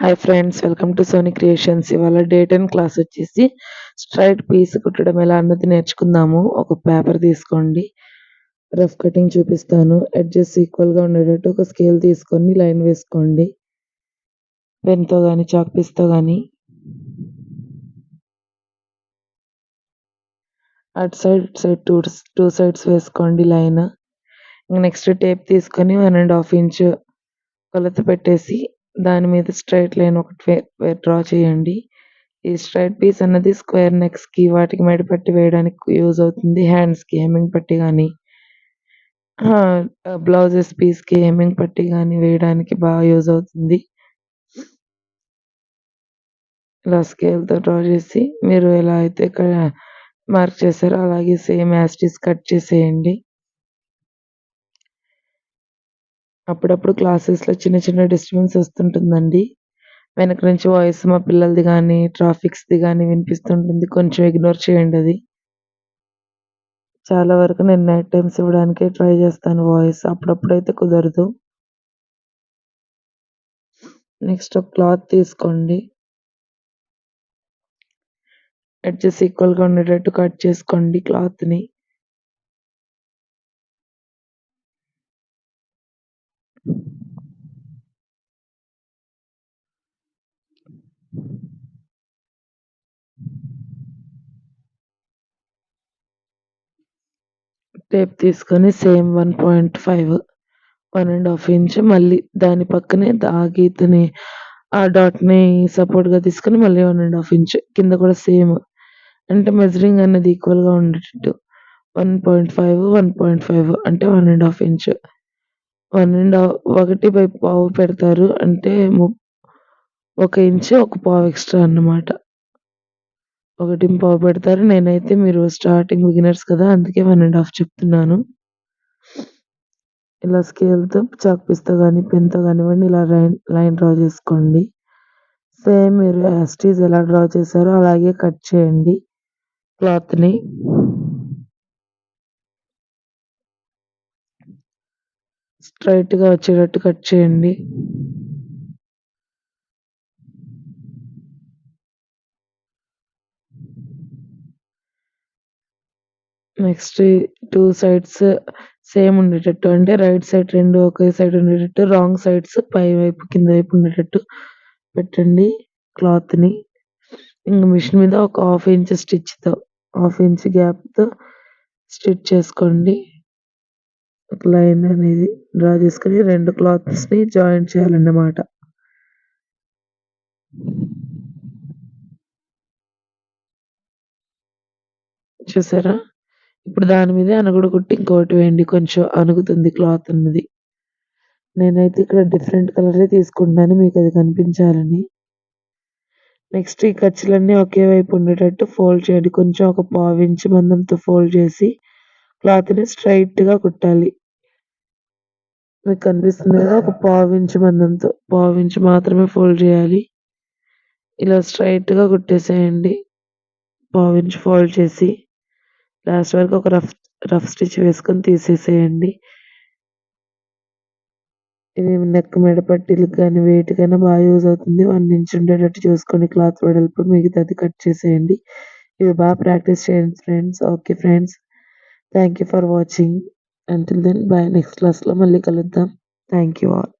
Hi friends welcome to Sony creations ఇవాళ day ten class వచ్చేసి straight piece కుట్టడం ఎలా అన్నది నేర్చుకుందాము. ఒక పేపర్ తీసుకోండి. రఫ్ కటింగ్ చూపిస్తాను. ఎడ్జెస్ ఈక్వల్గా ఉండేటట్టు ఒక స్కేల్ తీసుకొని లైన్ వేసుకోండి. పెన్తో కానీ చాక్ పీస్తో కానీ అటు సైడ్ ఇటు సైడ్ టూ టూ సైడ్స్ వేసుకోండి లైన్ నెక్స్ట్ టేప్ తీసుకొని వన్ అండ్ హాఫ్ ఇంచ్ కొలత పెట్టేసి దాని మీద స్ట్రైట్ లైన్ ఒకటి డ్రా చేయండి. ఈ స్ట్రైట్ పీస్ అన్నది స్క్వేర్ నెక్స్కి వాటికి మెడపట్టి వేయడానికి యూజ్ అవుతుంది. హ్యాండ్స్కి హెమ్మింగ్ పట్టి కానీ బ్లౌజెస్ పీస్కి హెమ్మింగ్ పట్టి కానీ వేయడానికి బాగా యూజ్ అవుతుంది. ఇలా స్కేల్తో డ్రా చేసి మీరు ఎలా అయితే ఇక్కడ మార్క్ చేశారో అలాగే సేమ్ యాస్టీస్ కట్ చేసేయండి. అప్పుడప్పుడు క్లాసెస్లో చిన్న చిన్న డిస్టర్బెన్స్ వస్తుంటుందండి. వెనక నుంచి వాయిస్ మా పిల్లలది కానీ ట్రాఫిక్స్ది కానీ వినిపిస్తుంటుంది. కొంచెం ఇగ్నోర్ చేయండి అది. చాలా వరకు నేను నైట్ టైమ్స్ ఇవ్వడానికే ట్రై చేస్తాను వాయిస్. అప్పుడప్పుడు అయితే కుదరదు. నెక్స్ట్ ఒక క్లాత్ తీసుకోండి. ఎడ్జెస్ ఈక్వల్గా ఉండేటట్టు కట్ చేసుకోండి క్లాత్ని. టేప్ తీసుకొని same one point five one and half inch మళ్ళీ దాని పక్కనే ఆ గీతని ఆ డాట్ని సపోర్ట్గా తీసుకొని మళ్ళీ వన్ అండ్ హాఫ్ ఇంచ్ కింద కూడా సేమ్ అంటే మెజరింగ్ అనేది ఈక్వల్గా ఉండేటట్టు. One point five one point five అంటే one and half inch one and half ఒకటి బై పావు పెడతారు అంటే ఒక ఇంచ్ ఒక పావు ఎక్స్ట్రా అన్నమాట. ఒకటి పావు పెడతారు. నేనైతే మీరు స్టార్టింగ్ బిగినర్స్ కదా అందుకే వన్ అండ్ హాఫ్ చెప్తున్నాను. ఇలా స్కేల్తో చాక్ పీస్తో కానీ పెన్తో కానివ్వండి ఇలా లైన్ లైన్ డ్రా చేసుకోండి. సేమ్ మీరు యాస్టీస్ ఎలా డ్రా చేశారో అలాగే కట్ చేయండి. క్లాత్ని స్ట్రైట్గా వచ్చేటట్టు కట్ చేయండి. నెక్స్ట్ టూ సైడ్స్ సేమ్ ఉండేటట్టు. అంటే రైట్ సైడ్ రెండు ఒకే సైడ్ ఉండేటట్టు. రాంగ్ సైడ్స్ పై వైపు కింద వైపు ఉండేటట్టు పెట్టండి క్లాత్ని ఇంకా మిషన్ మీద ఒక హాఫ్ ఇంచ్ స్టిచ్తో హాఫ్ ఇంచ్ గ్యాప్తో స్టిచ్ చేసుకోండి. ఒక లైన్ అనేది డ్రా చేసుకొని రెండు క్లాత్స్ని జాయింట్ చేయాలన్నమాట. చూసారా? ఇప్పుడు దాని మీద అనగుడు కుట్టి ఇంకోటి వేయండి. కొంచెం అనుగుతుంది క్లాత్ అన్నది. నేనైతే ఇక్కడ డిఫరెంట్ కలరే తీసుకుంటున్నాను. మీకు అది కనిపించాలని. నెక్స్ట్ ఈ ఖర్చులన్నీ ఒకే వైపు ఉండేటట్టు ఫోల్డ్ చేయండి. కొంచెం ఒక పావు ఇంచు మందంతో ఫోల్డ్ చేసి క్లాత్ని స్ట్రైట్గా కుట్టాలి. మీకు కనిపిస్తుంది కదా ఒక పావు ఇంచు మందంతో పావు ఇంచు మాత్రమే ఫోల్డ్ చేయాలి. ఇలా స్ట్రైట్గా కుట్టేసేయండి. పావు ఇంచు ఫోల్డ్ చేసి. లాస్ట్ వరకు ఒక రఫ్ రఫ్ స్టిచ్ వేసుకొని తీసేసేయండి. ఇది నెక్ మెడ పట్టీలకు కానీ వేటికైనా బాగా యూజ్ అవుతుంది. వన్ ఇంచ్ ఉండేటట్టు చూసుకోండి. క్లాత్ వెడల్పు మిగతాది కట్ చేసేయండి. ఇవి బాగా ప్రాక్టీస్ చేయండి friends okay friends thank you for watching until then bye next క్లాస్లో మళ్ళీ కలుద్దాం. Thank you all